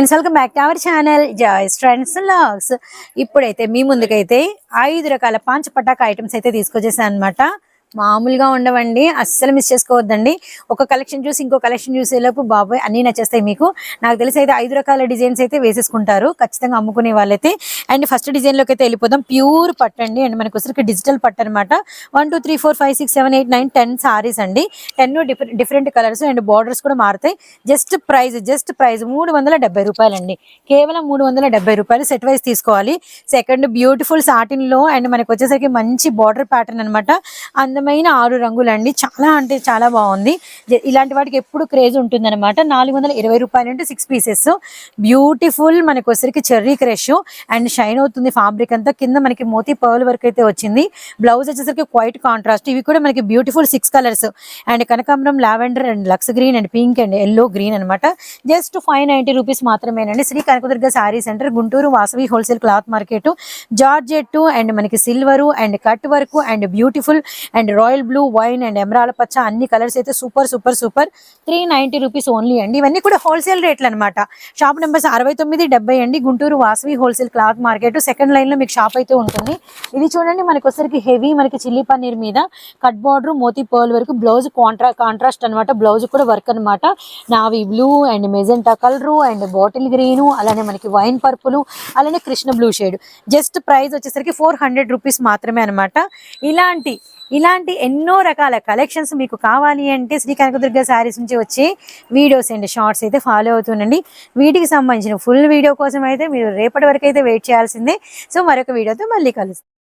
Welcome back to our channel Joy's Trends Vlogs ఇప్పుడైతే మీ ముందుకైతే ఐదు రకాల పాంచ పటాక ఐటమ్స్ అయితే తీసుకొచ్చేసాను అనమాట మామూలుగా ఉండవండి అస్సలు మిస్ చేసుకోవద్దండి. ఒక కలెక్షన్ చూసి ఇంకో కలెక్షన్ చూసేలోపు బాబాయ్ అన్నీ నచ్చేస్తాయి మీకు. నాకు తెలిసి అయితే ఐదు రకాల డిజైన్స్ అయితే వేసేసుకుంటారు. ఖచ్చితంగా అమ్ముకునే వాళ్ళైతే అండ్ ఫస్ట్ డిజైన్లోకి అయితే వెళ్ళిపోదాం. ప్యూర్ పట్టు అండి. అండ్ మనకు వచ్చరికి డిజిటల్ పట్టు అనమాట one two three four five six seven eight nine ten saris అండి. Ten different different colours and borders కూడా మారుతాయి. జస్ట్ ప్రైస్ జస్ట్ ప్రైస్ మూడు వందల డెబ్బై రూపాయలండి. కేవలం మూడు వందల డెబ్బై రూపాయలు సెట్ వైజ్ తీసుకోవాలి. సెకండ్ బ్యూటిఫుల్ సాటిన్లో అండ్ మనకు వచ్చేసరికి మంచి బార్డర్ ప్యాటర్న్ అనమాట అందమైన ఆరు రంగులు అండి చాలా అంటే చాలా బాగుంది. ఇలాంటి వాటికి ఎప్పుడు క్రేజ్ ఉంటుంది అనమాట నాలుగు వందల ఇరవై రూపాయలు అంటే సిక్స్ పీసెస్ బ్యూటిఫుల్ మనకి వచ్చేసరికి చెర్రీ క్రష్ అండ్ షైన్ అవుతుంది ఫ్యాబ్రిక్ అంతా. కింద మనకి మోతీ పర్ల్ వర్క్ అయితే వచ్చింది. బ్లౌజ్ వచ్చేసరికి క్వైట్ కాంట్రాస్ట్ ఇవి కూడా మనకి బ్యూటిఫుల్ సిక్స్ కలర్స్ అండ్ కనకాంబరం lavender and lux green and pink and yellow green అనమాట జస్ట్ ఫైవ్ నైన్టీ రూపీస్ మాత్రమేనండి. Shri Kanakadurga sari centre Guntur Vasavi wholesale cloth market. Georgette and మనకి silver and cut work and beautiful and royal blue wine and emerald పచ్చ అన్ని colours అయితే super super super three ninety rupees only అండి. ఇవన్నీ కూడా wholesale రేట్లు అనమాట shop numbers అరవై తొమ్మిది డెబ్బై అండి. Guntur Vasavi wholesale cloth market market second లైన్లో మీకు షాప్ అయితే ఉంటుంది. ఇది చూడండి మనకి వచ్చరికి హెవీ మనకి చిల్లీ పన్నీర్ మీద కట్ బార్డర్ మోతీ పర్ల్ వరకు బ్లౌజ్ కాంట్రా కాంట్రాస్ట్ అనమాట బ్లౌజ్ కూడా వర్క్ అనమాట navy blue and magenta colour and bottle green అలానే మనకి వైన్ పర్పుల్ అలానే Krishna blue shade. Just price వచ్చేసరికి ఫోర్ హండ్రెడ్ రూపీస్ మాత్రమే అనమాట ఇలాంటి ఇలాంటి ఎన్నో రకాల కలెక్షన్స్ మీకు కావాలి అంటే శ్రీ కనకదుర్గ శారీస్ నుంచి వచ్చే వీడియోస్ అండ్ షార్ట్స్ అయితే ఫాలో అవుతుండండి. వీటికి సంబంధించిన ఫుల్ వీడియో కోసం అయితే మీరు రేపటి వరకు అయితే వెయిట్ చేయాల్సిందే. సో మరొక వీడియోతో మళ్ళీ కలుస్తాం.